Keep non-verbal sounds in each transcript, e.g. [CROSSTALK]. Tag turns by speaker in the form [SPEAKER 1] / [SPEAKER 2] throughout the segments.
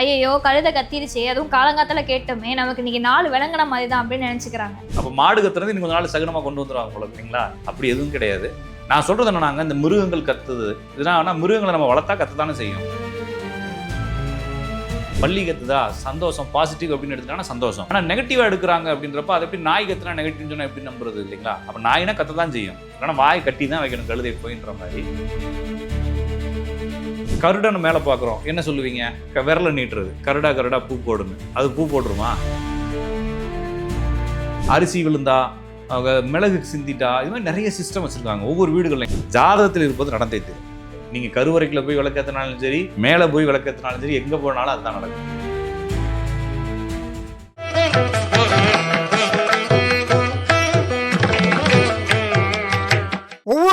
[SPEAKER 1] ஐயோ கழுத கத்திருச்சு அதுவும் காலங்காத்தால கேட்டோமே நமக்கு இன்னைக்கு நாலு விளங்குன மாதிரி தான் அப்படின்னு நினைச்சுக்கிறாங்க.
[SPEAKER 2] அப்போ மாடு கத்துறது இன்னும் கொஞ்ச நாள் கொண்டு வந்துருவாங்க போல இல்லைங்களா? அப்படி எதுவும் கிடையாது. நான் சொல்றது என்னன்னாங்க இந்த மிருகங்கள் கத்துது. இதெல்லாம் ஆனால் மிருகங்களை நம்ம வளர்த்தா கத்துதானே செய்யும். பள்ளி கத்துதா? சந்தோஷம் பாசிட்டிவ் அப்படின்னு எடுத்துட்டாங்கன்னா சந்தோஷம். ஆனால் நெகட்டிவாக எடுக்கிறாங்க அப்படின்றப்ப அதை எப்படி நாய் கத்துனா நெகட்டிவ் சொன்னா எப்படி நம்புறது இல்லைங்களா? அப்போ நாயினா கத்த தான் செய்யும். இல்லைன்னா வாய் கட்டி தான் வைக்கணும் கழுதை போயின்ற மாதிரி. கருடனை மேலே பார்க்குறோம் என்ன சொல்லுவீங்க? க- விரலை நீட்டுறது. கருடா கருடா பூ போடுன்னு. அது பூ போட்டுருமா? அரிசி விழுந்தா அவங்க மிளகு சிந்திட்டா இது மாதிரி நிறைய சிஸ்டம் வச்சுருக்காங்க. ஒவ்வொரு வீடுகள்லையும். ஜாதகத்தில் இருப்பது நடந்தே தெரியும். நீங்கள் கருவறைக்குள்ளே போய் விளக்கத்தினாலும் சரி மேலே போய் விளக்கத்தினாலும் சரி எங்கே போனாலும் அதுதான் நடக்கும்.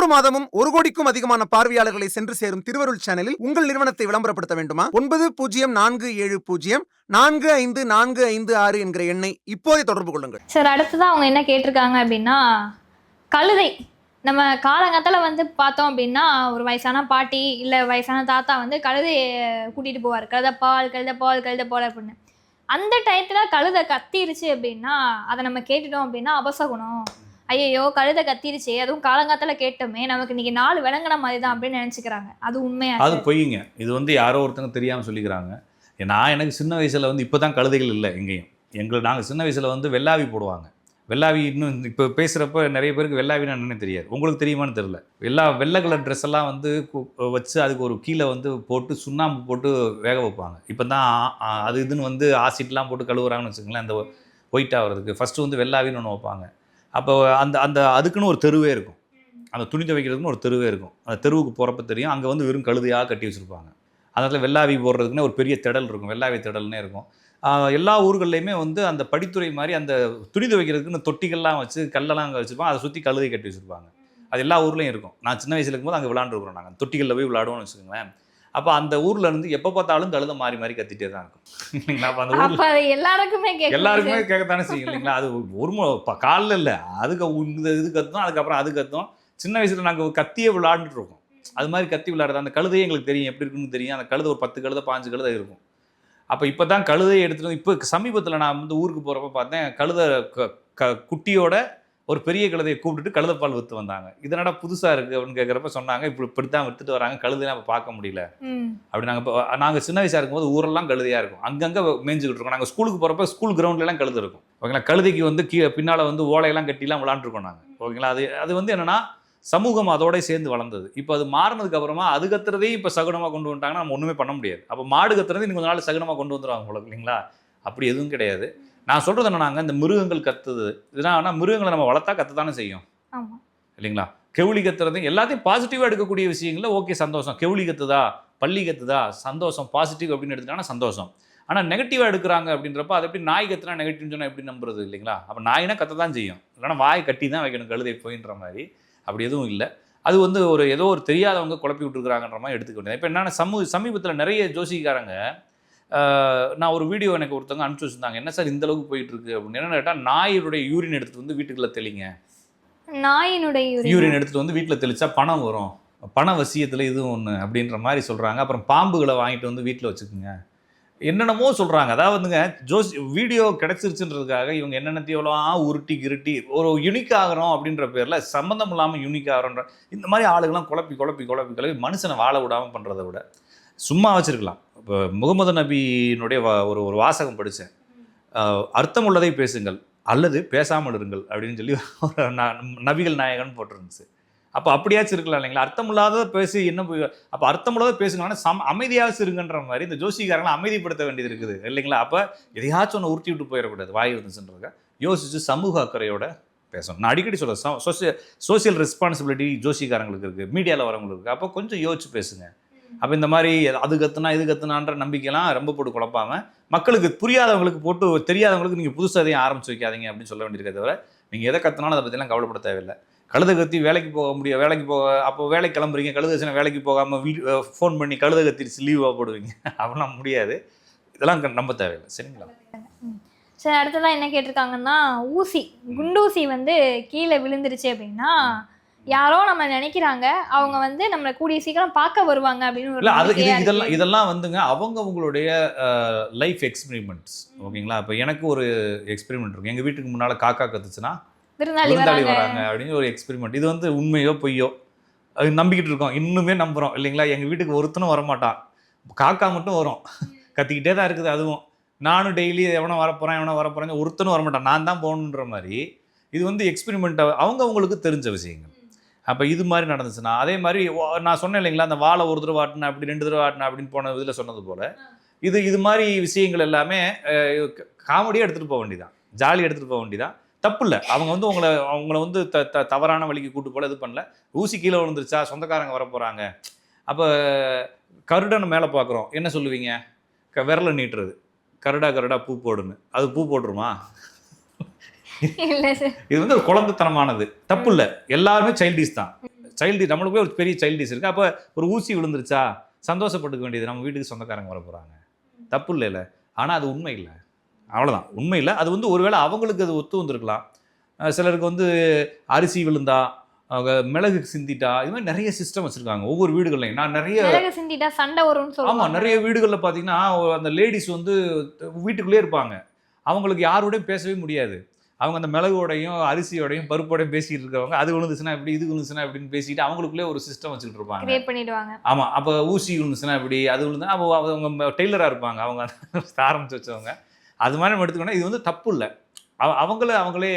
[SPEAKER 3] ஒவ்வொரு மாதமும் ஒரு கோடிக்கும் அதிகமான பார்வையாளர்களை சென்று சேரும் திருவருள் சேனலில் உங்கள் நிறுவனத்தை விளம்பரப்படுத்த வேண்டுமா? ஒன்பது பூஜ்ஜியம் நான்கு ஏழு பூஜ்ஜியம் நான்கு ஐந்து நான்கு ஐந்து ஆறு என்கிற எண்ணை இப்போதே தொடர்பு கொள்ளுங்கள்.
[SPEAKER 1] சார் அடுத்ததான் அவங்க என்ன கேட்டிருக்காங்க அப்படின்னா கழுதை. நம்ம காலங்காத்தால வந்து பார்த்தோம் அப்படின்னா ஒரு வயசான பாட்டி இல்லை வயசான தாத்தா வந்து கழுதையை கூட்டிகிட்டு போவார். கழுத பால் கழுத பால் கழுத பால் அப்படின்னு. அந்த டயத்தில் கழுதை கத்திருச்சு அப்படின்னா அதை நம்ம கேட்டுட்டோம் அப்படின்னா அபசகுணம். ஐயையோ கழுதை கத்திருச்சு அதுவும் காலங்காத்தால கேட்டோமே நமக்கு இன்னைக்கு நாலு விளங்குன மாதிரி தான் அப்படின்னு நினச்சிக்கிறாங்க. அது உண்மையா
[SPEAKER 2] அது பொய்யுங்க இது வந்து யாரோ ஒருத்தங்க தெரியாம சொல்லிக்கிறாங்க. நான் எனக்கு சின்ன வயசுல வந்து இப்பதான் கழுதைகள் இல்லை எங்கேயும். எங்களை நாங்க சின்ன வயசுல வந்து வெள்ளாவி போடுவாங்க. வெள்ளாவி இன்னும் இப்போ பேசுகிறப்ப நிறைய பேருக்கு வெள்ளாவினா என்னன்னு தெரியாது. உங்களுக்கு தெரியுமான்னு தெரியல. எல்லா வெள்ளை கலர் ட்ரெஸ் எல்லாம் வந்து வச்சு அதுக்கு ஒரு கீழே வந்து போட்டு சுண்ணாம்பு போட்டு வேக வைப்பாங்க. இப்போ தான் அது இதுன்னு வந்து ஆசிட்லாம் போட்டு கழுவுறாங்கன்னு வச்சுக்கோங்களேன் அந்த ஒயிட் ஆகிறதுக்கு ஃபஸ்ட்டு வந்து வெள்ளாவின்னு ஒன்று வைப்பாங்க. அப்போ அந்த அந்த அதுக்குன்னு ஒரு தெருவே இருக்கும். அந்த துணி துவைக்கிறதுக்குன்னு ஒரு தெருவே இருக்கும். அந்த தெருவுக்கு போகிறப்ப தெரியும் அங்கே வந்து வெறும் கழுதையாக கட்டி வச்சுருப்பாங்க. அந்த இடத்துல வெள்ளாவி போடுறதுக்குன்னே ஒரு பெரிய திடல் இருக்கும். வெள்ளாவி திடல்னே இருக்கும். எல்லா ஊர்கள்லையுமே வந்து அந்த படித்துறை மாதிரி அந்த துணி துவைக்கிறதுக்குன்னு தொட்டிகள்லாம் வச்சு கல்லெல்லாம் அங்கே வச்சுருப்பாங்க. அதை சுற்றி கழுதை கட்டி வச்சுருப்பாங்க. அது எல்லா ஊர்லேயும் இருக்கும். நான் சின்ன வயசுல இருக்கும்போது அங்கே விளாண்டுருக்குறோம் நாங்கள் தொட்டிகளில் போய் விளாடுவோம்னு வச்சுக்கோங்களேன். அப்போ அந்த ஊர்ல இருந்து எப்போ பார்த்தாலும் கழுதை மாறி மாறி கத்திட்டே தான் இருக்கும். இல்லைங்களா? அப்போ அந்த
[SPEAKER 1] அது எல்லாருக்குமே கேட்க
[SPEAKER 2] எல்லாருக்குமே கேட்கத்தானே செய்யும் இல்லைங்களா? அது ஒரு மு காலில் இல்லை. அதுக்கு இந்த இது கத்தும் அதுக்கப்புறம் அது கத்தும். சின்ன வயசுல நாங்கள் கத்தியே விளையாண்டுட்டு இருக்கோம் அது மாதிரி கத்தி விளையாடுறது அந்த கழுதையே எங்களுக்கு தெரியும். எப்படி இருக்குன்னு தெரியும். அந்த கழுதை ஒரு பத்து கழுதை பாஞ்சு கழுதை இருக்கும். அப்போ இப்போ தான் கழுதையை எடுத்துட்டு வந்து இப்போ சமீபத்தில் நான் வந்து ஊருக்கு போகிறப்ப பார்த்தேன் கழுதை க- க- குட்டியோட ஒரு பெரிய கழுதையை கூப்பிட்டுட்டு கழுதைப்பால் விற்று வந்தாங்க. இதனடா புதுசாக இருக்குது அப்படின்னு கேட்குறப்ப சொன்னாங்க. இப்படி இப்படி தான் விற்றுட்டு வராங்க. கழுதைலாம் இப்போ பார்க்க முடியல. அப்படி நாங்கள் இப்போ நாங்கள் சின்ன வயசாக இருக்கும்போது ஊரெல்லாம் கழுதையாக இருக்கும். அங்கங்கே மேய்ஞ்சிக்கிட்டு இருக்கோம். நாங்கள் ஸ்கூலுக்கு போகிறப்ப ஸ்கூல் கிரவுண்ட்லாம் கழுது இருக்கும். ஓகேங்களா? கழுதைக்கு வந்து கீழே பின்னால் வந்து ஓலையெல்லாம் கட்டிலாம் விளாண்டுருக்கோம் நாங்கள் ஓகேங்களா? அது அது வந்து என்னென்னா சமூகம் அதோட சேர்ந்து வளர்ந்தது. இப்போ அது மாறினதுக்கு அப்புறமா அது கத்துறதையும் இப்போ சகுனமாக கொண்டு வந்துட்டாங்கன்னா நம்ம ஒன்றுமே பண்ண முடியாது. அப்போ மாடு கத்துறது இன்னும் கொஞ்ச நாள் சகுனமாக கொண்டு வந்துருவாங்க போல இல்லைங்களா? அப்படி எதுவும் கிடையாது. நான் சொல்கிறது என்னன்னாங்க இந்த மிருகங்கள் கத்துது. இதெல்லாம் ஆனால் மிருகங்களை நம்ம வளர்த்தா கத்து தானே செய்யும் இல்லைங்களா? கெவுளி கத்துறது எல்லாத்தையும் பாசிட்டிவாக எடுக்கக்கூடிய விஷயங்கள ஓகே சந்தோஷம். கெவுளி கத்துதா? பள்ளி கத்துதா? சந்தோஷம். பாசிட்டிவ் அப்படின்னு எடுத்துட்டாங்கன்னா சந்தோஷம். ஆனால் நெகட்டிவாக எடுக்கிறாங்க அப்படின்றப்ப அதை எப்படி நாய் கத்துனா நெகட்டிவ் சொன்னால் எப்படி நம்புறது இல்லைங்களா? அப்போ நாயினா கத்த தான் செய்யும். இல்லைன்னா வாய் கட்டி தான் வைக்கணும் கழுதை போயின்ற மாதிரி. அப்படி எதுவும் இல்லை. அது வந்து ஒரு ஏதோ ஒரு தெரியாதவங்க குழப்பி விட்டுருக்காங்கன்ற மாதிரி எடுத்துக்க வேண்டியது. இப்போ என்னென்ன சமூக சமீபத்தில் நிறைய ஜோசிக்காரங்க நான் ஒரு வீடியோ எனக்கு ஒருத்தவங்க அனுப்பிச்சு வச்சிருந்தாங்க. என்ன சார் இந்த அளவுக்கு போயிட்டு இருக்கு அப்படின்னு. என்ன கேட்டால் நாயுடைய யூரின் எடுத்துட்டு வந்து வீட்டுக்குள்ள தெளிங்க.
[SPEAKER 1] நாயினுடைய.
[SPEAKER 2] யூரின் எடுத்துட்டு வந்து வீட்டில் தெளிச்சா பணம் வரும். பண வசியத்தில் இதுவும் ஒன்று அப்படின்ற மாதிரி சொல்கிறாங்க அப்புறம் பாம்புகளை வாங்கிட்டு வந்து வீட்டில் வச்சுக்கோங்க. என்னென்னமோ சொல்கிறாங்க அதாவதுங்க ஜோஸ் வீடியோ கிடச்சிருச்சுன்றதுக்காக இவங்க என்னென்னத்தையோலாம் உருட்டி கிருட்டி ஒரு யுனிக் ஆகிறோம் அப்படின்ற பேரில் சம்மந்தம் இல்லாமல் யுனிக் ஆகிறோன்ற இந்த மாதிரி ஆளுகள்லாம் குழப்பி குழப்பி குழப்பி குழப்பி மனுஷனை வாழ விடாமல் பண்ணுறதை விட சும்மா வச்சிருக்கலாம். இப்போ முகமது நபியினுடைய வா- ஒரு ஒரு வாசகம் படித்தேன் அர்த்தம் உள்ளதை பேசுங்கள் அல்லது பேசாமல் இருங்கள் அப்படின்னு சொல்லி ஒரு ந- நபிகள் நாயகன் போட்டிருந்துச்சு. அப்போ அப்படியாச்சும் இருக்கலாம் இல்லைங்களா? அர்த்தமில்லாத பேசி என்ன அப்போ அர்த்தமில்லாத பேசுங்கன்னா சம் அமைதியாச்சும் இருங்கன்ற மாதிரி இந்த ஜோசிக்காரங்களை அமைதிப்படுத்த வேண்டியது இருக்குது இல்லைங்களா? அப்போ எதையாச்சும் ஒன்று உருட்டி விட்டு போயிடக்கூடாது வாய் வந்துச்சுன்றதுக்காக யோசித்து சமூக அக்கறையோட பேசணும். நான் அடிக்கடி சொல்கிறேன் சோசியல் சோசியல் ரெஸ்பான்சிபிலிட்டி ஜோசிக்காரங்களுக்கு இருக்குது மீடியாவில் வரவங்களுக்கு இருக்குது அப்போ கொஞ்சம் யோசிச்சு பேசுங்க. அப்போ இந்த மாதிரி அது கத்துனா இது கத்துனான்ற நம்பிக்கைலாம் ரொம்ப போட்டு குழப்பாம மக்களுக்கு புரியாதவங்களுக்கு போட்டு தெரியாதவங்களுக்கு நீங்கள் புதுசாக எதையும் ஆரம்பிச்சு வைக்காதீங்க அப்படின்னு சொல்ல வேண்டியிருக்கே தவிர நீங்கள் எதை கத்துனாலும் அதை பற்றிலாம் கவலைப்பட தேவையில்லை. கழுதை கத்தி வேலைக்கு போக முடியும் வேலைக்கு போக அப்போ வேலைக்கு கிளம்புறீங்க கழுதை கத்தினா வேலைக்கு போகாமல் வீ ஃபோன் பண்ணி கழுதை கத்திரிச்சு லீவாக போடுவீங்க. [LAUGHS] அப்படிலாம் முடியாது. இதெல்லாம் நம்ப தேவையில்லை. சரிங்களா?
[SPEAKER 1] சரி அடுத்ததான் என்ன கேட்டிருக்காங்கன்னா ஊசி குண்டூசி வந்து கீழே விழுந்துருச்சு அப்படின்னா யாரோ நம்ம நினைக்கிறாங்க அவங்க வந்து நம்மளை கூடிய சீக்கிரம் பார்க்க வருவாங்க அப்படின்னு
[SPEAKER 2] இல்ல அது இது இதெல்லாம். இதெல்லாம் வந்துங்க அவங்க அவங்களுடைய லைஃப் எக்ஸ்பெரிமெண்ட்ஸ் ஓகேங்களா? இப்போ எனக்கு ஒரு எக்ஸ்பெரிமெண்ட் இருக்கு. எங்க வீட்டுக்கு முன்னால காக்கா கத்துச்சுன்னா
[SPEAKER 1] விருந்தாளி வராங்க.
[SPEAKER 2] அப்படின்னு ஒரு எக்ஸ்பெரிமெண்ட் இது வந்து உண்மையோ பொய்யோ? அது நம்பிக்கிட்டு இருக்கோம். இன்னுமே நம்புறோம் இல்லைங்களா? எங்க வீட்டுக்கு ஒருத்தனும் வரமாட்டான் காக்கா மட்டும் வரும். [LAUGHS] கத்திக்கிட்டே தான் இருக்குது அதுவும். நானும் டெய்லி எவனோ வரப்போறேன் எவனோ வரப்போறேன் ஒருத்தனும் வரமாட்டான். நான் தான் போகணுன்ற மாதிரி இது வந்து எக்ஸ்பெரிமெண்ட் அவங்க அவங்களுக்கு தெரிஞ்ச விஷயங்கள். அப்போ இது மாதிரி நடந்துச்சுன்னா அதே மாதிரி நான் சொன்னேன் இல்லைங்களா அந்த வாழை ஒரு தடவை வாட்டினேன் அப்படி ரெண்டு தடவை வாட்டினேன் அப்படின்னு போன இதில் சொன்னது போல இது இது மாதிரி விஷயங்கள் எல்லாமே காமெடியாக எடுத்துகிட்டு போக வேண்டியதான் ஜாலியாக எடுத்துகிட்டு போக வேண்டியதான் தப்பு இல்லை. அவங்க வந்து உங்களை அவங்கள வந்து த த தவறான வழிக்கு கூட்டு போல இது பண்ணல. ஊசி கீழே விழுந்துருச்சா சொந்தக்காரங்க வர போகிறாங்க அப்போ கருடனை மேலே பார்க்குறோம் என்ன சொல்லுவீங்க? க விரலை நீட்டுறது. கருடா கருடா பூ போடுன்னு. அது பூ போட்டுருமா? இது வந்து ஒரு குழந்தைத்தனமானது. தப்பு இல்லை எல்லாருமே சைல்டிஷ் தான். சைல்டு நம்மளுக்கு ஒரு பெரிய சைல்டிஷ் இருக்கு. அப்போ ஒரு ஊசி விழுந்துருச்சா? சந்தோஷப்பட்டுக்க வேண்டியது. நம்ம வீட்டுக்கு சொந்தக்காரங்க வர போகிறாங்க தப்பு இல்லைல்ல ஆனால் அது உண்மை இல்லை. அவ்வளோதான் உண்மை இல்லை. அது வந்து ஒருவேளை அவங்களுக்கு அது ஒத்து வந்திருக்கலாம். சிலருக்கு வந்து அரிசி விழுந்தா அவங்க மிளகு சிந்திட்டா இது மாதிரி நிறைய சிஸ்டம் வச்சுருக்காங்க. ஒவ்வொரு வீடுகள்லையும். நான் நிறைய
[SPEAKER 1] மிளகு சிந்திட்டா சண்டை வரும்னு
[SPEAKER 2] ஆமாம் நிறைய வீடுகளில் பார்த்தீங்கன்னா அந்த லேடிஸ் வந்து வீட்டுக்குள்ளே இருப்பாங்க. அவங்களுக்கு யாரோடையும் பேசவே முடியாது. அவங்க அந்த மிளகோடையும் அரிசியோடையும் பருப்போடையும் பேசிட்டு இருக்கவங்க அது விழுந்துச்சுன்னா இப்படி இது விழுந்துச்சுன்னா இப்படின்னு பேசிட்டு அவங்களுக்குள்ளே ஒரு சிஸ்டம் வச்சுக்கிட்டு இருப்பாங்க. ஆமாம் அப்போ ஊசி விழுந்துச்சுன்னா இப்படி அது விழுந்தா அப்போ அவங்க டெய்லராக இருப்பாங்க. அவங்க [LAUGHS] ஆரம்பிச்சு வச்சவங்க. அது மாதிரி நம்ம எடுத்துக்கணும் இது வந்து தப்பு இல்லை. அவ அவங்கள அவங்களே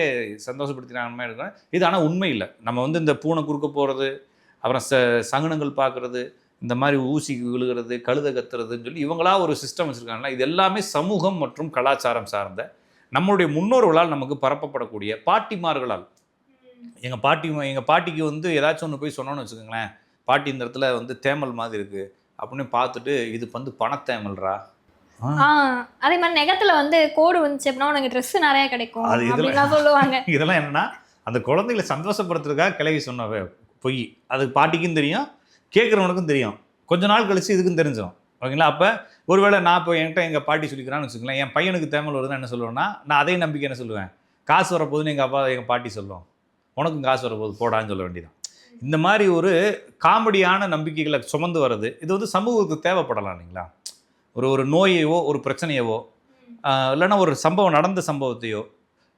[SPEAKER 2] சந்தோஷப்படுத்தினாங்க மாதிரி இருக்கணும் இது ஆனால் உண்மை இல்லை. நம்ம வந்து இந்த பூனை குறுக்க போகிறது அப்புறம் ச சகுனங்கள் பார்க்குறது இந்த மாதிரி ஊசி விழுகிறது கழுத கத்துறதுன்னு சொல்லி இவங்களா ஒரு சிஸ்டம் வச்சுருக்காங்களா இது எல்லாமே சமூகம் மற்றும் கலாச்சாரம் சார்ந்த நம்மளுடைய முன்னோர்களால் நமக்கு பரப்பப்படக்கூடிய பாட்டிமார்களால். எங்கள் பாட்டி எங்கள் பாட்டிக்கு வந்து ஏதாச்சும் ஒன்று போய் சொன்னோன்னு வச்சுக்கோங்களேன் பாட்டி இந்த இடத்துல வந்து தேமல் மாதிரி இருக்குது அப்படின்னு பார்த்துட்டு இது வந்து பணத்தேமல்ரா
[SPEAKER 1] அதே மாதிரி நெகத்துல வந்து கோடு வந்துச்சு அப்படின்னா உனக்கு ட்ரெஸ் நிறைய கிடைக்கும்
[SPEAKER 2] அது இதுல-
[SPEAKER 1] அப்படின்லாம் சொல்லுவாங்க. [LAUGHS]
[SPEAKER 2] இதெல்லாம் என்னன்னா அந்த குழந்தைகளை சந்தோஷப்படுத்துறதுக்காக கிளவி சொன்ன பொய். அது பாட்டிக்கும் தெரியும் கேட்குறவனுக்கும் தெரியும். கொஞ்ச நாள் கழிச்சு இதுக்கும் தெரிஞ்சிடும் ஓகேங்களா? அப்போ ஒருவேளை நான் இப்போ என்கிட்ட எங்கள் பாட்டி சொல்லிக்கிறான்னு வச்சுக்கலாம் என் பையனுக்கு தேமல் வருதுன்னு என்ன சொல்லுவேன்னா நான் அதே நம்பிக்கை என்ன சொல்லுவேன்? காசு வரப்போகுதுன்னு எங்கள் அப்பா எங்கள் பாட்டி சொல்லுவோம் உனக்கும் காசு வரப்போகுது போடான்னு சொல்ல வேண்டியதான் இந்த மாதிரி ஒரு காமெடியான நம்பிக்கைகளை சுமந்து வர்றது இது வந்து சமூகத்துக்கு தேவைப்படலாம் இல்லைங்களா? ஒரு ஒரு நோயையோ ஒரு பிரச்சனையவோ இல்லைன்னா ஒரு சம்பவம் நடந்த சம்பவத்தையோ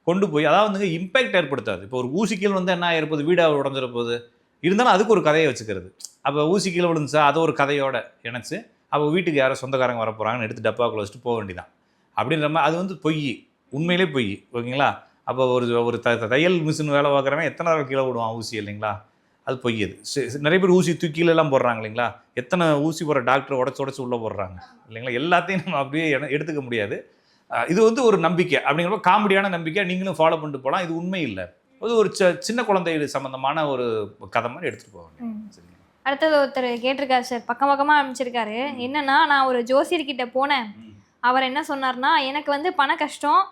[SPEAKER 2] கொண்டு போய் அதாவது வந்து இம்பேக்ட் ஏற்படுத்தாது. இப்போ ஒரு ஊசி கீழ் வந்து என்ன ஆயிருப்போது வீடாக உடஞ்சிருப்போது இருந்தாலும் அதுக்கு ஒரு கதையை வச்சுக்கிறது. அப்போ ஊசி கீழே விழுந்துச்சா அதை ஒரு கதையோட இணைச்சு அப்போ வீட்டுக்கு யாரோ சொந்தக்காரங்க வர போகிறாங்கன்னு எடுத்து டப்பாக்குள்ள வச்சுட்டு போக வேண்டியதான் அப்படின்ற மாதிரி அது வந்து பொய். உண்மையிலே பொய். ஓகேங்களா? அப்போ ஒரு ஒரு த தையல் மிஷின் வேலை பார்க்குறவன் எத்தனை தடவை கீழே விடுவான் ஊசி இல்லைங்களா? அது பொய் அது. நிறைய பேர் ஊசி தூக்கிலெல்லாம் போடுறாங்க இல்லைங்களா? எத்தனை ஊசி போடுற டாக்டர் உடச்சு உடச்சு உள்ளே போடுறாங்க. இல்லைங்களா? எல்லாத்தையும் நம்ம அப்படியே எட- எடுத்துக்க முடியாது. இது வந்து ஒரு நம்பிக்கை. அப்படிங்கிறப்ப காமெடியான நம்பிக்கை நீங்களும் ஃபாலோ பண்ணிட்டு போகலாம் இது உண்மை இல்லை. அது ஒரு சி- சின்ன குழந்தைகள் சம்மந்தமான ஒரு கதை மாதிரி எடுத்துகிட்டு போவாங்க
[SPEAKER 1] ம். அடுத்தது ஒருத்தர் கேட்டிருக்காரு சார் பக்கம் பக்கமாக அனுப்பிச்சிருக்காரு. என்னன்னா நான் ஒரு ஜோசியர்கிட்ட போனேன். அவர் என்ன சொன்னார்னா எனக்கு வந்து பண கஷ்டம்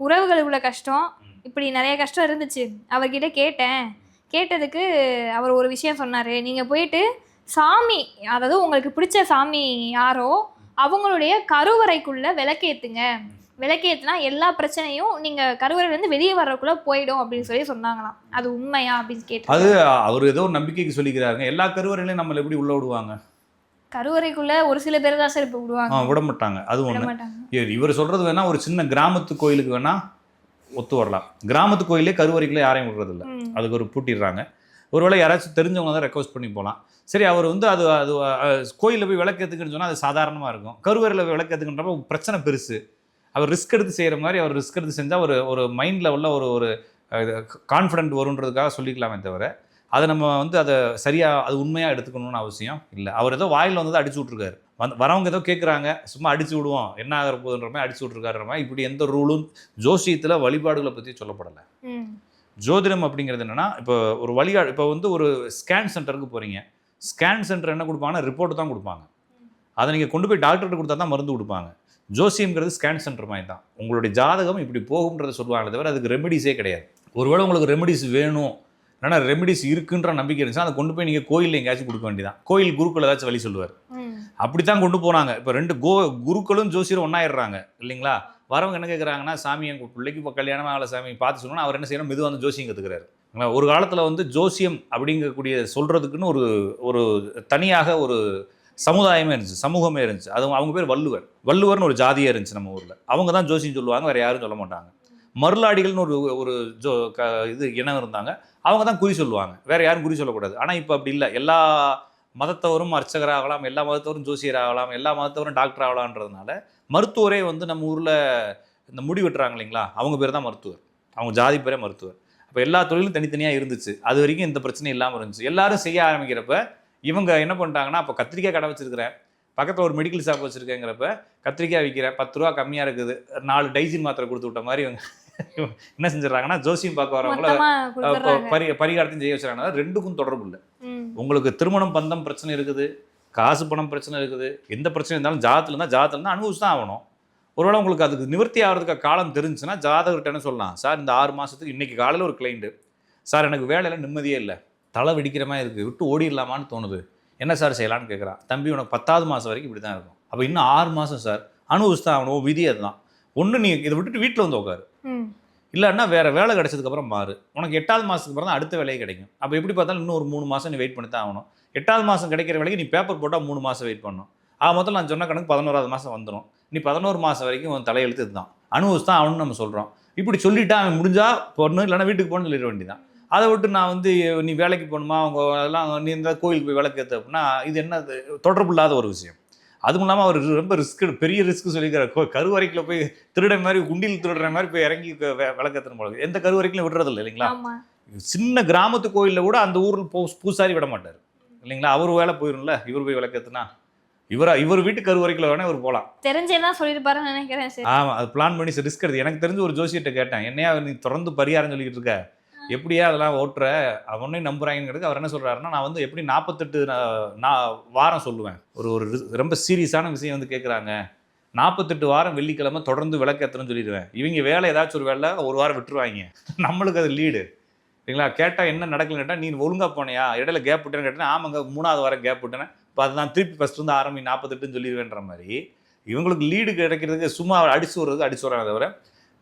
[SPEAKER 1] உறவுகளுக்குள்ள கஷ்டம் இப்படி நிறைய கஷ்டம் இருந்துச்சு. அவர்கிட்ட கேட்டேன். கேட்டதுக்கு அவர் ஒரு விஷயம் சொன்னார். நீங்கள் போயிட்டு சாமி அதாவது உங்களுக்கு பிடிச்ச சாமி யாரோ அவங்களுடைய கருவறைக்குள்ள விளக்கேற்றுங்க விளக்கேத்துனா எல்லா பிரச்சனையும் நீங்கள் கருவறையிலேருந்து வெளியே வர்றதுக்குள்ள போயிடும் அப்படின்னு சொல்லி சொன்னாங்களாம். அது உண்மையா அப்படின்னு கேட்டு
[SPEAKER 2] அது அவர் ஏதோ ஒரு நம்பிக்கைக்கு சொல்லிக்கிறாருங்க. எல்லா கருவறையிலையும் நம்மளை எப்படி உள்ள விடுவாங்க?
[SPEAKER 1] கருவறைக்குள்ள ஒரு சில பேர் தான் சார் இப்போ
[SPEAKER 2] ஆ,
[SPEAKER 1] விடுவாங்க
[SPEAKER 2] விட மாட்டாங்க. அது ஒன்று இவர் சொல்றது வேணா ஒரு சின்ன கிராமத்து கோயிலுக்கு வேணா ஒத்து வரலாம். கிராமத்து கோயிலே கருவறைக்குள்ள யாரையும் விடுறதில்ல. அதுக்கு ஒரு பூட்டிடுறாங்க. ஒருவேளை யாராச்சும் தெரிஞ்சவங்க தான் ரெக்வஸ்ட் பண்ணி போகலாம் சரி அவர் வந்து அது அது கோயிலில் போய் விளக்கேற்றுக்குன்னு சொன்னால் அது சாதாரணமாக இருக்கும். கருவறையில் விளக்கேற்றுக்குன்றப்ப பிரச்சனை பெருசு. அவர் ரிஸ்க் எடுத்து செய்கிற மாதிரி அவர் ரிஸ்க் எடுத்து செஞ்சால் ஒரு ஒரு மைண்டில் உள்ள ஒரு ஒரு கான்ஃபிடென்ட் வருன்றதுக்காக சொல்லிக்கலாமே தவிர அதை நம்ம வந்து அதை சரியாக அது உண்மையாக எடுத்துக்கணும்னு அவசியம் இல்லை. அவர் ஏதோ வாயில் வந்ததை அடிச்சு விட்ருக்காரு வந்து வரவங்க ஏதோ கேட்குறாங்க சும்மா அடிச்சு விடுவோம் என்ன ஆகிற போகுதுன்ற மாதிரி அடிச்சு விட்ருக்காருன்ற மாதிரி இப்படி எந்த ரூலும் ஜோசியத்தில் வழிபாடுகளை பற்றி சொல்லப்படலை. ஜோதிடம் அப்படிங்கிறது என்னன்னா இப்போ ஒரு வழிகா இப்போ வந்து ஒரு ஸ்கேன் சென்டருக்கு போகிறீங்க ஸ்கேன் சென்டர் என்ன கொடுப்பாங்கன்னா ரிப்போர்ட் தான் கொடுப்பாங்க. அதை நீங்கள் கொண்டு போய் டாக்டர்கிட்ட கொடுத்தா தான் மருந்து கொடுப்பாங்க. ஜோசியம்ங்கிறது ஸ்கேன் சென்டர் மாதிரி தான் உங்களுடைய ஜாதகம் இப்படி போகும்ன்றதை சொல்லுவாங்களே தவிர அதுக்கு ரெமெடிஸே கிடையாது. ஒருவேளை உங்களுக்கு ரெமெடிஸ் வேணும். இல்லைன்னா ரெமெடிஸ் இருக்குன்ற நம்பிக்கை இருந்துச்சுன்னா அதை கொண்டு போய் நீங்கள் கோயிலில் எங்கேயாச்சும் கொடுக்க வேண்டியதான் கோயில் குருக்கள் ஏதாச்சும் வழி சொல்லுவார்.
[SPEAKER 1] ம்.
[SPEAKER 2] அப்படி தான் கொண்டு போனாங்க. இப்போ ரெண்டு கோ குருக்களும் ஜோசியரும் ஒன்றாயிடுறாங்க இல்லைங்களா? வரவங்க என்ன கேட்குறாங்கன்னா சாமி எங்கள் பிள்ளைக்கு இப்போ கல்யாணம் ஆகலை சாமி பார்த்து சொன்னா அவர் என்ன செய்யணும்? மெதுவாக வந்து ஜோசியம் கற்றுக்கிறாரு? ஒரு காலத்தில் வந்து ஜோசியம் அப்படிங்கக்கூடிய சொல்கிறதுக்குன்னு ஒரு ஒரு தனியாக ஒரு சமுதாயமே இருந்துச்சு சமூகமே இருந்துச்சு. அது அவங்க பேர் வள்ளுவர். வள்ளுவர்னு ஒரு ஜாதியே இருந்துச்சு நம்ம ஊரில். அவங்க தான் ஜோசியம் சொல்லுவாங்க வேறு யாரும் சொல்ல மாட்டாங்க. மருளாடிகள்னு ஒரு ஒரு ஜோ க இது இனம் இருந்தாங்க. அவங்க தான் குறி சொல்லுவாங்க. வேறு யாரும் குறி சொல்லக்கூடாது. ஆனால் இப்போ அப்படி இல்லை. எல்லா மதத்தவரும் அர்ச்சகராகலாம் எல்லா மதத்தவரும் ஜோசியர் ஆகலாம் எல்லா மதத்தவரும் டாக்டர் ஆகலான்றதுனால மருத்துவரே வந்து நம்ம ஊரில் இந்த முடி வெட்டுறாங்க இல்லைங்களா? அவங்க பேர் தான் மருத்துவர். அவங்க ஜாதி பேரே மருத்துவர். அப்போ எல்லா தொழிலும் தனித்தனியாக இருந்துச்சு. அது வரைக்கும் இந்த பிரச்சனையும் இல்லாமல் இருந்துச்சு. எல்லாரும் செய்ய ஆரம்பிக்கிறப்ப இவங்க என்ன பண்ணிட்டாங்கன்னா அப்போ கத்திரிக்காய் கடை வச்சிருக்கிறேன். பக்கத்தில் ஒரு மெடிக்கல் ஷாப் வச்சுருக்கேங்கிறப்ப கத்திரிக்காய் விற்கிறேன் பத்து ரூபா கம்மியாக இருக்குது. நாலு டைசின் மாத்திரை கொடுத்து விட்ட மாதிரி இவங்க [LAUGHS] என்ன செஞ்சிடறாங்கன்னா ஜோசியம் பார்க்க வரவங்கள பரி பரிகாரத்தையும் செய்ய வச்சுறாங்க ரெண்டுக்கும் தொடர்பு இல்லை. உங்களுக்கு திருமணம் பந்தம் பிரச்சனை இருக்குது. காசு பணம் பிரச்சனை இருக்குது. எந்த பிரச்சனை இருந்தாலும் ஜாதத்துல இருந்தால் ஜாதத்துல இருந்தால் அனுபவிச்சு தான் ஆகணும். ஒருவேளை உங்களுக்கு அதுக்கு நிவர்த்தி ஆகிறதுக்கு காலம் தெரிஞ்சுன்னா ஜாதகர்கிட்ட என்ன சொல்லலாம்? சார் இந்த ஆறு மாதத்துக்கு இன்னைக்கு காலையில் ஒரு கிளைண்ட்டு சார் எனக்கு வேலையில் நிம்மதியே இல்லை. தலை வெடிக்கிற மாதிரி இருக்குது விட்டு ஓடிடலாமான்னு தோணுது. என்ன சார் செய்யலாம்னு கேட்குறான் தம்பி உனக்கு பத்தாவது மாதம் வரைக்கும் இப்படி தான் இருக்கும். அப்போ இன்னும் ஆறு மாதம் சார். அனுபவிச்சு தான் ஆகணும் உன் விதி அதுதான். ஒன்று நீ இதை விட்டுட்டு வீட்டில் வந்து உட்காரு இல்லைன்னா வேற வேலை கிடைச்சதுக்கப்புறம் மாறு. உனக்கு எட்டாவது மாதத்துக்கு அப்புறம் தான் அடுத்த வேலையே கிடைக்கும். அப்போ எப்படி பார்த்தாலும் இன்னும் ஒரு மூணு மாதம் நீ வெயிட் பண்ணி தான் ஆகணும். எட்டாவது மாதம் கிடைக்கிற வேலைக்கு நீ பேப்பர் போட்டால் மூணு மாதம் வெயிட் பண்ணணும். ஆ முதல்ல நான் சொன்ன கணக்கு பதினோராவது மாதம் வந்துடும் நீ பதினோரு மாதம் வரைக்கும் உன் தலையெழுத்து இதுதான். அனுபவிச்சு தான் ஆகணும்னு நம்ம சொல்கிறோம் இப்படி சொல்லிட்டா அவன் முடிஞ்சா பொண்ணு இல்லைன்னா வீட்டுக்கு போகணும்னு சொல்லிட வேண்டியதான் அதை விட்டு நான் வந்து நீ வேலைக்கு போகணுமா? அவங்க அதெல்லாம் நீ இந்த கோயிலுக்கு போய் விளக்கு ஏற்று அப்படின்னா இது என்ன தொடர்பு இல்லாத ஒரு விஷயம். அதுவும் இல்லாமல் அவர் ரொம்ப ரிஸ்க் பெரிய ரிஸ்க் சொல்லிக்கிறார் கோ- கருவறைக்குள்ள போய் திருட மாதிரி குண்டில் திருடுற மாதிரி போய் இறங்கி க- வே- விளக்கேற்றணும் போல எந்த கருவறைக்கும் விடுறதில்ல இல்லைங்களா?
[SPEAKER 1] ஆமா.
[SPEAKER 2] சின்ன கிராமத்து கோயிலில் கூட அந்த ஊரில் பூ பூசாரி விட மாட்டார். இல்லைங்களா? அவர் வேலை போயிரும்ல இவர் போய் விளக்கேத்துனா இவரா இவர் வீட்டு கருவறைக்குள்ள வேணா இவர் போகலாம்
[SPEAKER 1] தெரிஞ்சே தான் சொல்லியிருப்பாருன்னு நினைக்கிறேன்
[SPEAKER 2] ஆமாம் அது பிளான் பண்ணி ரிஸ்க் எடுத்து. எனக்கு தெரிஞ்ச ஒரு ஜோசியிட்ட கேட்டேன் என்னையா நீ தொடர்ந்து பரிகாரம் சொல்லிக்கிட்டு இருக்க? எப்படியா அதெல்லாம் ஓட்டுற? அவனே நம்புறாங்கிறது அவர் என்ன சொல்கிறாருன்னா நான் வந்து எப்படி நாற்பத்தெட்டு நான் வாரம் சொல்லுவேன். ஒரு ஒரு ரி- ரொம்ப சீரியஸான விஷயம் வந்து கேட்குறாங்க நாற்பத்தெட்டு வாரம் வெள்ளிக்கிழமை தொடர்ந்து விளக்கேற்றுன்னு சொல்லிடுவேன். இவங்க வேலை ஏதாச்சும் ஒரு வேலை ஒரு வாரம் விட்டுருவாங்க. நம்மளுக்கு அது லீடு. சரிங்களா? கேட்டால் என்ன நடக்கலன்னு கேட்டால் நீ ஒழுங்காக போனியா? இடையில கேப் விட்டேன்னு கேட்டேன் ஆமாங்க மூணாவது வாரம் கேப் விட்டேன் இப்போ அதுதான் திருப்பி ஃபஸ்ட் வந்து ஆரம்பி நாற்பத்தெட்டுன்னு சொல்லிடுவேன்ற மாதிரி. இவங்களுக்கு லீடு கிடைக்கிறதுக்கு சும்மா அடிச்சு விடுறது அடிச்சு விட்றாங்க தவிர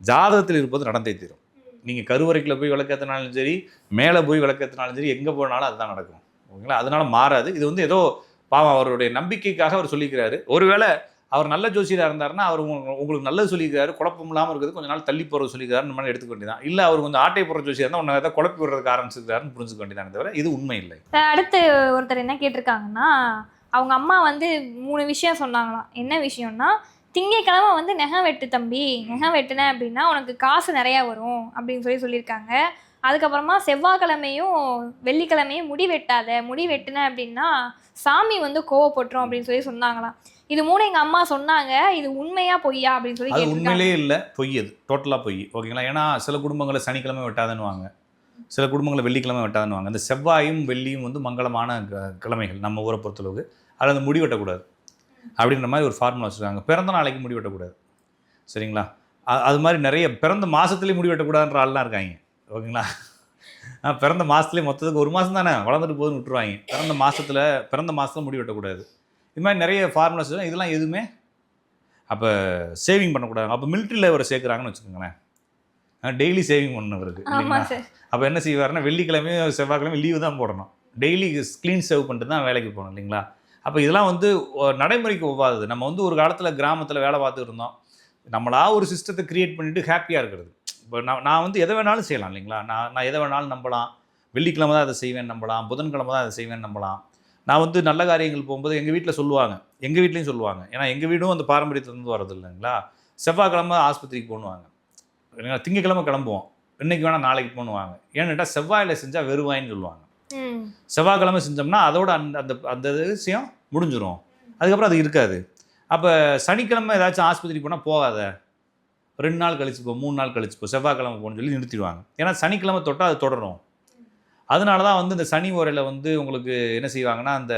[SPEAKER 2] ஜாதகத்தில் இருப்பது நடந்தே தீரும். நீங்கள் கருவறைக்குள்ள போய் விளக்கத்தினாலும் சரி மேலே போய் விளக்கத்தினாலும் சரி எங்கே போனாலும் அதுதான் நடக்கும். ஓகேங்களா? அதனால் மாறாது. இது வந்து ஏதோ பாவம் அவருடைய நம்பிக்கைக்காக அவர் சொல்லிக்கிறாரு. ஒருவேளை அவர் நல்ல ஜோசியராக இருந்தாருன்னா அவர் உங்களுக்கு நல்லது சொல்லிக்கிறாரு குழப்பம் இல்லாமல் இருக்கிறது கொஞ்ச நாள் தள்ளி போகிறது சொல்லிக்கிறாருன்னு நம்ம எடுத்துக்க வேண்டியதான் இல்லை அவர் கொஞ்சம் ஆட்டை போகிற ஜோசியாக இருந்தால் உன்னை ஏதாவது குழப்பி விடுறதுக்கு ஆரம்பிச்சிருக்காருன்னு புரிஞ்சுக்க வேண்டியதான் தவிர இது உண்மை இல்லை.
[SPEAKER 1] அடுத்து ஒருத்தர் என்ன கேட்டிருக்காங்கன்னா அவங்க அம்மா வந்து மூணு விஷயம் சொன்னாங்களாம். என்ன விஷயம்னா திங்கக்கிழமை வந்து நெகம் வெட்டு தம்பி நெகம் வெட்டுன அப்படின்னா உனக்கு காசு நிறையா வரும் அப்படின்னு சொல்லி சொல்லியிருக்காங்க. அதுக்கப்புறமா செவ்வாய்க்கிழமையும் வெள்ளிக்கிழமையும் முடி வெட்டாத முடி வெட்டுன அப்படின்னா சாமி வந்து கோவப்பட்டுரும் அப்படின்னு சொல்லி சொன்னாங்களாம். இது மூணு எங்க அம்மா சொன்னாங்க. இது உண்மையா பொய்யா அப்படின்னு சொல்லி
[SPEAKER 2] உண்மையிலேயே இல்லை பொய் அது. டோட்டலாக பொய். ஓகேங்களா? ஏன்னா சில குடும்பங்களை சனிக்கிழமை வெட்டாதுன்னுவாங்க. சில குடும்பங்களை வெள்ளிக்கிழமை வெட்டாதுன்னுவாங்க. இந்த செவ்வாயும் வெள்ளியும் வந்து மங்களமான கிழமைகள் நம்ம ஊரை பொறுத்தளவுக்கு. அதில் அந்த முடி வெட்டக்கூடாது. அப்படின்ற மாதிரி ஒரு ஃபார்முலா வச்சுருக்காங்க. பிறந்த நாளைக்கு முடி வெட்டக்கூடாது. சரிங்களா? அது மாதிரி நிறைய பிறந்த மாதத்துலேயே முடி வெட்டக்கூடாதுன்ற ஆள்லாம் இருக்காங்க. ஓகேங்களா? பிறந்த மாதத்துலேயே மொத்தத்துக்கு ஒரு மாதம் தானே? வளர்ந்துட்டு போகுதுன்னு விட்டுருவாங்க. பிறந்த மாதத்தில் பிறந்த மாதத்தில் முடி வெட்டக்கூடாது. இது மாதிரி நிறைய ஃபார்முலாஸ் இதெல்லாம் எதுவுமே அப்போ சேவிங் பண்ணக்கூடாது. அப்போ மிலிட்ரியில் இவரை சேர்க்குறாங்கன்னு வச்சுக்கோங்களேன். டெய்லி சேவிங் பண்ணவருக்கு
[SPEAKER 1] சார்
[SPEAKER 2] அப்போ என்ன செய்வாருன்னா வெள்ளிக்கிழமையும் செவ்வாய்க்கிழமை லீவு தான் போடணும். டெய்லி க்ளீன் சேவ் பண்ணிட்டு தான் வேலைக்கு போகணும் இல்லைங்களா? அப்போ இதெல்லாம் வந்து நடைமுறைக்கு ஒவ்வாதது. நம்ம வந்து ஒரு காலத்தில் கிராமத்தில் வேலை பார்த்துட்டு இருந்தோம். நம்மளா ஒரு சிஸ்டத்தை கிரியேட் பண்ணிவிட்டு ஹாப்பியாக இருக்கிறது. இப்போ நான் நான் வந்து எதை வேணாலும் செய்யலாம் இல்லைங்களா? நான் நான் எதை வேணாலும் நம்பலாம். வெள்ளிக்கிழமை தான் அதை செய்வேன் நம்பலாம். புதன்கிழமை தான் அதை செய்வேன் நம்பலாம். நான் வந்து நல்ல காரியங்கள் போகும்போது எங்கள் வீட்டில் சொல்லுவாங்க. எங்கள் வீட்லேயும் சொல்லுவாங்க. ஏன்னா எங்கள் வீடும் அந்த பாரம்பரியத்துலேருந்து வரது இல்லைங்களா? செவ்வாய்க்கிழமை ஆஸ்பத்திரிக்கு போகணுவாங்க இல்லைங்களா திங்கக்கிழமை கிளம்புவோம். இன்றைக்கி வேணால் நாளைக்கு போகணுவாங்க ஏன்னு கேட்டால் செவ்வாயில் செஞ்சால் வெறுவாயின்னு சொல்லுவாங்க. செவ்வாய்க்கிழமை செஞ்சோம்னா அதோட அந்த அந்த அந்த விஷயம் முடிஞ்சிடும் அதுக்கப்புறம் அது இருக்காது. அப்போ சனிக்கிழமை ஏதாச்சும் ஆஸ்பத்திரிக்கு போனால் போகாத. ரெண்டு நாள் கழிச்சு போ மூணு நாள் கழிச்சு போ செவ்வாய்க்கிழமை போகணும்னு சொல்லி நிறுத்திடுவாங்க. ஏன்னா சனிக்கிழமை தொட்டால் அது தொடரும். அதனால தான் வந்து இந்த சனி உரையில் வந்து உங்களுக்கு என்ன செய்வாங்கன்னா அந்த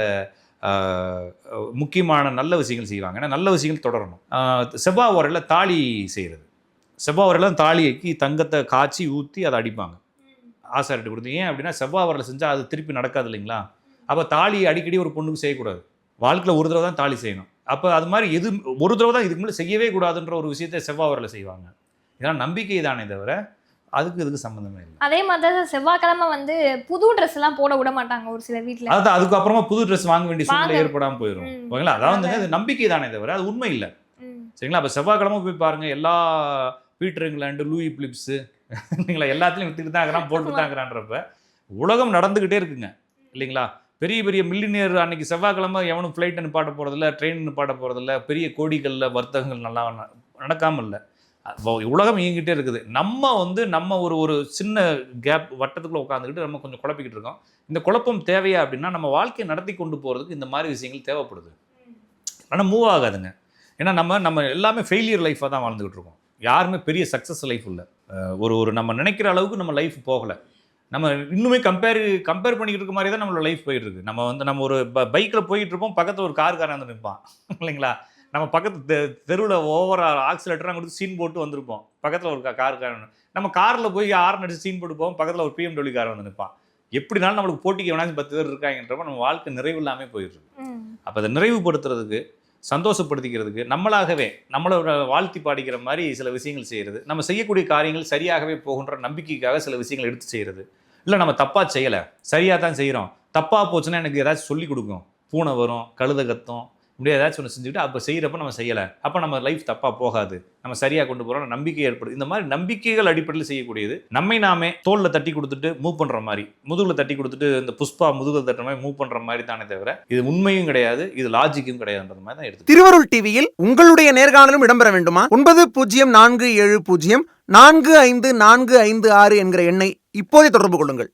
[SPEAKER 2] முக்கியமான நல்ல விஷயங்கள் செய்வாங்க. ஏன்னா நல்ல விஷயங்கள் தொடரணும். செவ்வாய் உரையில் தாலி செய்கிறது செவ்வாய் உரையில் தாலிக்கு தங்கத்தை காய்ச்சி ஊற்றி அதை அடிப்பாங்க. ஆசாரிட்டு கொடுத்து. ஏன் அப்படின்னா செவ்வாய் வரல செஞ்சால் அது திருப்பி நடக்காது இல்லைங்களா? அப்போ தாலி அடிக்கடி ஒரு பொண்ணுக்கு செய்யக்கூடாது வாழ்க்கையில் ஒரு தடவை தான் தாலி செய்யணும். அப்போ அது மாதிரி எது ஒரு தடவை தான் இதுக்கு மேலே செய்யவே கூடாதுன்ற ஒரு விஷயத்தை செவ்வாய் வரல செய்வாங்க. இதெல்லாம் நம்பிக்கை தானே தவிர அதுக்கு இதுக்கு சம்மந்தமே இல்லை.
[SPEAKER 1] அதே மாதிரி செவ்வாய்க்கிழமை வந்து புது ட்ரெஸ் எல்லாம் போட விட மாட்டாங்க ஒரு சில வீட்ல.
[SPEAKER 2] அதான் அதுக்கப்புறமா புது ட்ரெஸ் வாங்க வேண்டிய சூழ்நிலை
[SPEAKER 1] வாங்க.
[SPEAKER 2] ஏற்படாம போயிடும். ஓகேங்களா? அதாவது அது நம்பிக்கை தானே தவிர அது உண்மை இல்லை. சரிங்களா? அப்போ செவ்வாய்க்கிழமை போய் பாருங்க எல்லா பீட்டர் இங்கிலாண்டு லூயி பிலிப்ஸு இல்லைங்களா? எல்லாத்துலையும் வித்துட்டு தான் இருக்கிறான் போட்டு தான் இருக்கிறான்றப்ப உலகம் நடந்துக்கிட்டே இருக்குங்க. இல்லைங்களா? பெரிய பெரிய மில்லினியர் அன்னைக்கு செவ்வாய்க்கிழமை எவனும் ஃப்ளைட் நிப்பாட்ட போகிறதில்ல ட்ரெயின் நிப்பாட்ட போகிறதில்ல பெரிய கோடிகளில் வர்த்தகங்கள் நல்லா ந- நடக்காம இல்லை உலகம் இயங்கிட்டே இருக்குது. நம்ம வந்து நம்ம ஒரு ஒரு சின்ன கேப் வட்டத்துக்குள்ள உட்காந்துக்கிட்டு நம்ம கொஞ்சம் குழப்பிக்கிட்டு இருக்கோம். இந்த குழப்பம் தேவையா அப்படின்னா நம்ம வாழ்க்கையை நடத்தி கொண்டு போகிறதுக்கு இந்த மாதிரி விஷயங்கள் தேவைப்படுது. ஆனால் மூவ் ஆகாதுங்க. ஏன்னா நம்ம நம்ம எல்லாமே ஃபெயிலியர் லைஃபாக தான் வாழ்ந்துகிட்டு இருக்கோம். யாருமே பெரிய சக்ஸஸ் லைஃப் இல்லை. ஒரு ஒரு நம்ம நினைக்கிற அளவுக்கு நம்ம லைஃப் போகலை. நம்ம இன்னுமே கம்பேர் கம்பேர் பண்ணிக்கிட்டு இருக்க மாதிரி தான் நம்மளோட லைஃப் போயிட்டு இருக்கு. நம்ம வந்து நம்ம ஒரு பைக்கில் போயிட்டு இருப்போம் பக்கத்தில் ஒரு கார்காரன் வந்து நிற்பான் [LAUGHS] இல்லைங்களா? நம்ம பக்கத்து தெ தெருவில் ஓவர் ஆக்சிலேட்டராக கொடுத்து சீன் போட்டு வந்திருப்போம். பக்கத்தில் ஒரு கார்காரன் நம்ம காரில் போய் ஆறு நடிச்சு சீன் போட்டு போவோம் பக்கத்தில் ஒரு பிஎம்டபிள்யூ கார் வந்து நிற்பான் எப்படினாலும் நம்மளுக்கு போட்டிக்கு எவனாச்சும் பத்து பேர் இருக்காங்கன்றப்ப நம்ம வாழ்க்கை நிறைவு இல்லாமல் போயிடுது
[SPEAKER 1] ம்.
[SPEAKER 2] அப்போ அதை நிறைவுபடுத்துறதுக்கு சந்தோஷப்படுத்திக்கிறதுக்கு நம்மளாகவே நம்மளோட வாழ்த்தி பாடிக்கிற மாதிரி சில விஷயங்கள் செய்கிறது நம்ம செய்யக்கூடிய காரியங்கள் சரியாகவே போகின்ற நம்பிக்கைக்காக சில விஷயங்கள் எடுத்து செய்கிறது இல்லை நம்ம தப்பாக செய்யலை சரியாக தான் செய்கிறோம். தப்பாக போச்சுன்னா எனக்கு ஏதாச்சும் சொல்லி கொடுக்கும். பூனை வரும் கழுத கத்தும் இப்படி ஏதாச்சும் ஒன்று செஞ்சுக்கிட்டு அப்போ செய்கிறப்ப நம்ம செய்யலை. அப்போ நம்ம லைஃப் தப்பாக போகாது. நம்ம சரியாக கொண்டு போகிறோம் நம்பிக்கை ஏற்படுது இந்த மாதிரி நம்பிக்கைகள் அடிப்படையில் செய்யக்கூடியது நம்மை நாமே தோலில் தட்டி கொடுத்துட்டு மூவ் பண்ணுற மாதிரி முதுகில் தட்டி கொடுத்துட்டு இந்த புஷ்பா முதுகில் தட்டுற மாதிரி மூவ் பண்ணுற மாதிரி தானே தவிர இது உண்மையும் கிடையாது இது லாஜிக்கும் கிடையாதுன்ற மாதிரி தான் எடுத்து
[SPEAKER 3] திருவருள் டிவியில் உங்களுடைய நேர்காணலும் இடம்பெற வேண்டுமா? ஒன்பது பூஜ்ஜியம் நான்கு ஏழு பூஜ்ஜியம் நான்கு ஐந்து நான்கு ஐந்து ஆறு என்கிற எண்ணை இப்போதே தொடர்பு கொள்ளுங்கள்.